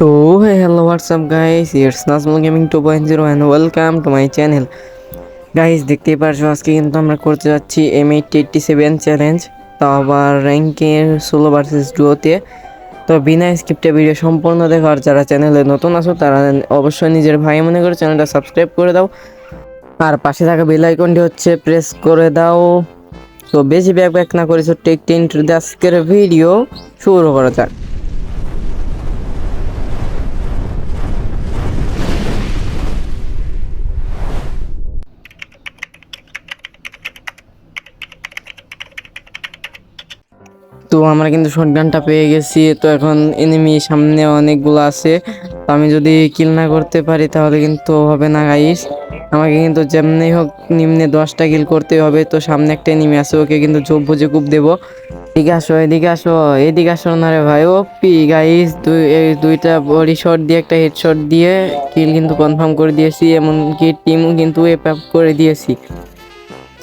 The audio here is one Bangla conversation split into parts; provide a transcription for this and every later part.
তো hello, what's up, guys? It's Nazmul Gaming 2.0 and welcome to my channel. Guys দেখতেই পারছ, আজকে কিন্তু আমরা করতে যাচ্ছি M eight eighty seven challenge তো আবার র্যাঙ্কের ষোলো ভার্সেস ডুয়োতে তো বিনা স্ক্রিপ্টে ভিডিও সম্পূর্ণ দেখো আর যারা চ্যানেলে নতুন আছো, তারা অবশ্যই নিজের ভাই মনে করে চ্যানেলটা সাবস্ক্রাইব করে দাও। আর পাশে থাকা বেল আইকনটি হচ্ছে প্রেস করে দাও। তো বেশি ব্যাক ব্যাক না করে ছোট্ট একটি ইন্টার আজকের ভিডিও শুরু করা যাক। তো আমরা কিন্তু শটগানটা পেয়ে গেছি। তো এখন এনিমি সামনে অনেকগুলো আছে। তো আমি যদি কিল না করতে পারি তাহলে কিন্তু হবে না গাইস আমাকে কিন্তু যেমনি হোক নিম্নে দশটা কিল করতে হবে। তো সামনে একটা এনিমি আছে, ওকে কিন্তু চোখ বুঝে কূপ দেবো। এদিকে আসো এদিকে আসো এদিকে আসো না রে ভাই। ও পি গাইস দুই, এই দুইটা বডি শট দিয়ে, একটা হেড শট দিয়ে কিল কিন্তু কনফার্ম করে দিয়েছি। এমনকি টিমও কিন্তু এপ করে দিয়েছি।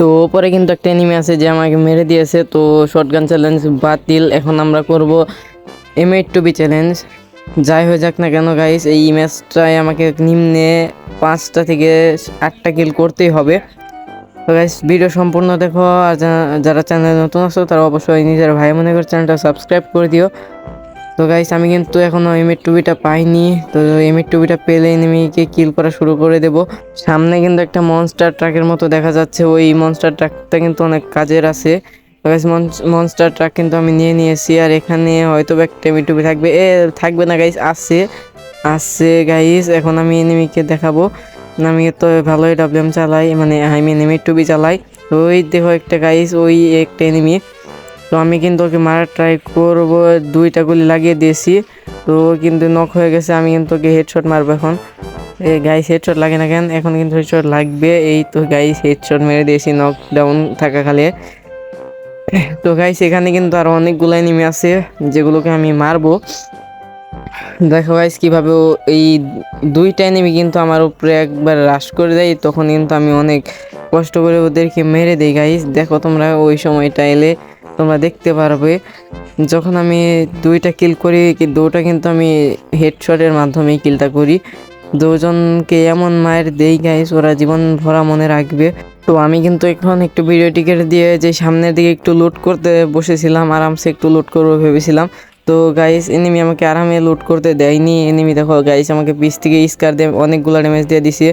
তো ওপরে কিন্তু একটা এনিমি আছে যে আমাকে মেরে দিয়েছে, তো শর্টগান চ্যালেঞ্জ বাতিল, এখন আমরা করব M eight two B challenge যাই হয়ে যাক না কেন গাইস এই ম্যাচটায় আমাকে নিম্নে পাঁচটা থেকে আটটা কিল করতেই হবে। তো গাইস ভিডিও সম্পূর্ণ দেখো, আর যারা চ্যানেল নতুন আছো, তারা অবশ্যই নিজের ভাই মনে করে চ্যানেলটা সাবস্ক্রাইব করে দিও। তো গাইস আমি কিন্তু এখনও এম এর টুবিটা পাইনি। তো এম এর টুবিটা পেলে এনিমিকে কিল করা শুরু করে দেব। সামনে কিন্তু একটা মনস্টার ট্রাকের মতো দেখা যাচ্ছে। ওই মনস্টার ট্রাকটা কিন্তু অনেক কাজের আছে। তো গাইস মনস্টার ট্রাক কিন্তু আমি নিয়ে নিয়েছি। আর এখানে হয়তো একটা এম টুবি থাকবে। এ, থাকবে না গাইস আছে। আছে গাইস এখন আমি এনিমিকে দেখাবো। আমি তো ভালোই ডাবলিএম চালাই। মানে এম এর টুবি চালাই। ওই দেখো একটা গাইস ওই একটা এনিমি। তো আমি কিন্তু ওকে মারার ট্রাই করব, দুইটা গুলি লাগিয়ে দিয়েছি। তো ও কিন্তু নক হয়ে গেছে, আমি কিন্তু ওকে হেডশট মারবো এখন। গাইস হেডশট লাগে না কেন? এখন কিন্তু হেডশট লাগবে। এই তো গাইস হেডশট মেরে দিয়েছি নক ডাউন থাকা খালে। তো গাইস এখানে কিন্তু আরও অনেকগুলো এনিমি আছে, যেগুলোকে আমি মারবো। দেখো গাইস কীভাবে এই দুইটা এনিমি কিন্তু আমার উপরে একবার রাশ করে দেয়, তখন কিন্তু আমি অনেক কষ্ট করে ওদেরকে মেরে দিই গাইস দেখো তোমরা ওই সময়টা এলে তোমরা দেখতে পারবে। যখন আমি দুইটা কিল করি দুটা কিন্তু আমি হেডশটের মাধ্যমে কিলটা করি। দুজনকে এমন মায়ের দেই গাইস ওরা জীবন ভরা মনে রাখবে। তো আমি কিন্তু এখন একটু ভিডিও টিকেট দিয়ে যে সামনের দিকে একটু লুট করতে বসেছিলাম, আরামসে একটু লুট করব ভেবেছিলাম। তো গাইস এনিমি আমাকে আরামে লুট করতে দেয়নি। এনিমি দেখো গাইস আমাকে পিস থেকে স্কার দিয়ে অনেকগুলো ড্যামেজ দিয়ে দিছে।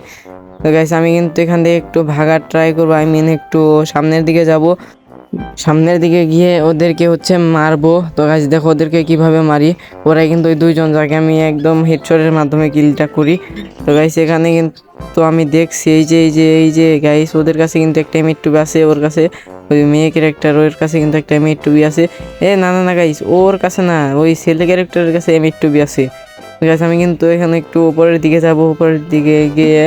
তো গাইস আমি কিন্তু এখান থেকে একটু ভাগার ট্রাই করব। আই মিন একটু সামনের দিকে যাব। সামনের দিকে গিয়ে ওদেরকে হচ্ছে মারবো। তো গাছ দেখো ওদেরকে কীভাবে মারি। ওরাই কিন্তু ওই দুইজন যাকে আমি একদম হেডশটের মাধ্যমে কিলটা করি। তো গাইস এখানে কিন্তু আমি দেখছি এই যে এই যে এই যে গাইস ওদের কাছে কিন্তু একটা এমিট টুবি আছে, ওর কাছে ওই মেয়ে ক্যারেক্টার ওর কাছে কিন্তু একটা এমিট টুবি আছে। এ, না না না গাইস ওর কাছে না, ওই ছেলে ক্যারেক্টারের কাছে এমিট টুবি আছে। গাইস আমি কিন্তু এখানে একটু উপরের দিকে যাব, উপরের দিকে গিয়ে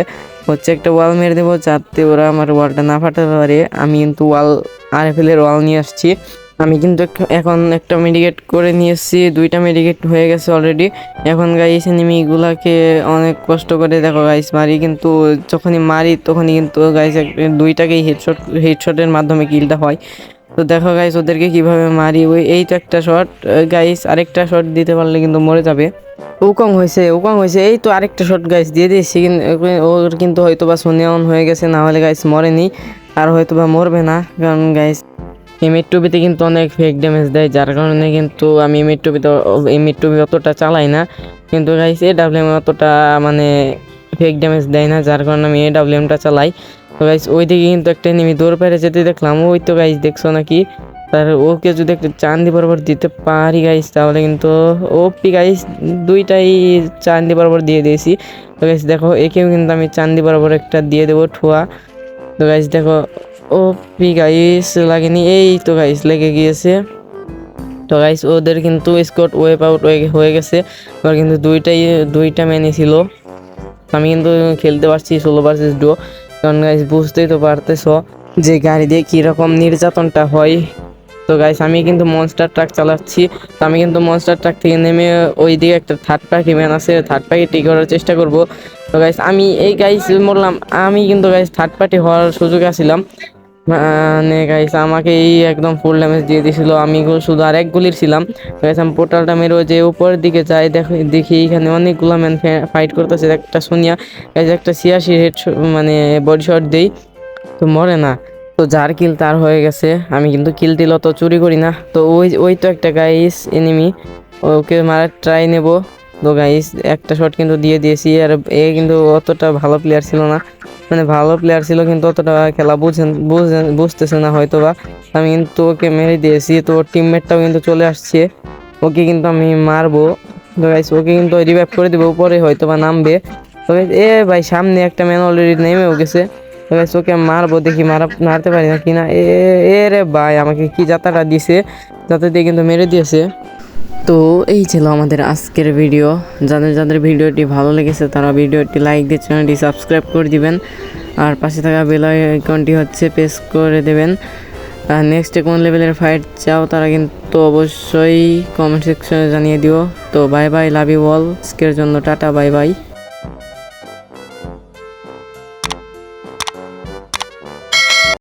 হচ্ছে একটা ওয়াল মেরে দেবো, যাতে ওরা আমার ওয়ালটা না ফাটাতে পারে। আমি কিন্তু ওয়াল আর এর ওয়াল নিয়ে আসছি। আমি কিন্তু এখন একটা মেডিকেট করে নিয়ে এসেছি দুইটা মেডিকেট হয়ে গেছে অলরেডি এখন গাইস এনিমিগুলাকে অনেক কষ্ট করে দেখো গাইস মারি কিন্তু যখনই মারি তখনই কিন্তু গাইস দুইটাকেই হেডশট হেডশটের মাধ্যমে কিলটা হয়। তো দেখো গাইস ওদেরকে কীভাবে মারি? ওই এই তো একটা শট গাইস আরেকটা শট দিতে পারলে কিন্তু মরে যাবে। উকং হয়েছে উকং হয়েছে এই তো আরেকটা শট গাইস দিয়ে দিয়েছি। ওর কিন্তু হয়তো বা সোনিয়া অন হয়ে গেছে, না হলে গাইস মরেনি। আর হয়তো বা মরবে না। কারণ গাইস এমিট টুবিতে কিন্তু অনেক ফেক ড্যামেজ দেয়, যার কারণে কিন্তু আমি এমিট টুবিতে এমিট টুবি অতটা চালাই না। কিন্তু গাইস এ ডাব্লিউএম অতটা মানে ফেক ড্যামেজ দেয় না, যার কারণে আমি এ ডাব্লিউএমটা চালাই। তো গাইস ওইদিকে কিন্তু একটা নিমি দৌড় পেরে যেতে দেখলাম। ওই তো গাইস দেখছ নাকি? তার ওকে যদি একটা চান্দি বরাবর দিতে পারি গাইস তাহলে কিন্তু ওপি গাইস দুইটাই চান্দি বরাবর দিয়ে দিয়েছি। তো গাইস দেখো, একেও কিন্তু আমি চান্দি বরাবর একটা দিয়ে দেবো ঠোয়া। তো গাইস দেখো ও পি গাইস লাগেনি। এই তো গাইস লেগে গিয়েছে। তো গাইস ওদের কিন্তু স্কট ওয়েপ আউট হয়ে গেছে। এবার কিন্তু দুইটাই দুইটা মেনে ছিল। আমি কিন্তু খেলতে পারছি ষোলো ভার্সেস ডো কারণ গাইস বুঝতেই তো পারতেছ যে গাড়ি দিয়ে কীরকম নির্যাতনটা হয়। তো গাইস আমি কিন্তু মনস্টার ট্রাক চালাচ্ছি। তো আমি কিন্তু মনস্টার ট্রাক থেকে নেমে ওই দিকে একটা থার্ড পার্টি ম্যান আছে। থার্ড পার্টি করার চেষ্টা করব। তো গাইস আমি এই গাইস বললাম, আমি কিন্তু গাইস থার্ড পার্টি হওয়ার সুযোগ আসছিলাম মানে গাইস আমাকে এই একদম ফুল ড্যামেজ দিয়ে দিয়েছিল। আমি শুধু আর এক গুলির ছিলাম। গাইস আমি পোর্টালটা মেরে যে উপরের দিকে যাই, দেখো, দেখি এখানে অনেকগুলো ম্যান ফাইট করতেছে। একটা শুনিয়া গাইস একটা ছিয়াশি হেড মানে বডি শট দেই, তো মরে না। তো যার কিল তার হয়ে গেছে। আমি কিন্তু কিল দিল, তো চুরি করি না। তো ওই ওই তো একটা গাইস এনিমি ওকে মারার ট্রাই নেব। তো গাইস একটা শট কিন্তু দিয়ে দিয়েছি আর এ কিন্তু অতটা ভালো প্লেয়ার ছিল না। মানে ভালো প্লেয়ার ছিল কিন্তু অতটা খেলা বুঝেন বুঝেন বুঝতেছে না হয়তো বা আমি কিন্তু ওকে মেরে দিয়েছি তো ওর টিমমেটটাও কিন্তু চলে আসছে। ওকে কিন্তু আমি মারবো। তো গাইস ওকে কিন্তু রিভাইভ করে দেবো উপরে হয়তো বা নামবে। তো এ ভাই সামনে একটা ম্যান অলরেডি নেমেও গেছে। তো guys, ওকে মারবো দেখি মারা মারতে পারি না? কিনা এ এ রে ভাই আমাকে কি যাতাটা দিছে? যাতে দিয়ে কিন্তু মেরে দিয়েছে। তো এই ছিল আমাদের আজকের ভিডিও যাদের যাদের ভিডিওটি ভালো লেগেছে, তারা ভিডিওটি লাইক দিয়ে চ্যানেলটি সাবস্ক্রাইব করে দিবেন। আর পাশে থাকা বেল আইকনটি হচ্ছে প্রেস করে দেবেন। আর নেক্সটে কোন লেভেলের ফাইট চাও, তারা কিন্তু অবশ্যই কমেন্ট সেকশনে জানিয়ে দিও। তো bye bye love you all আজকের জন্য টাটা বাই বাই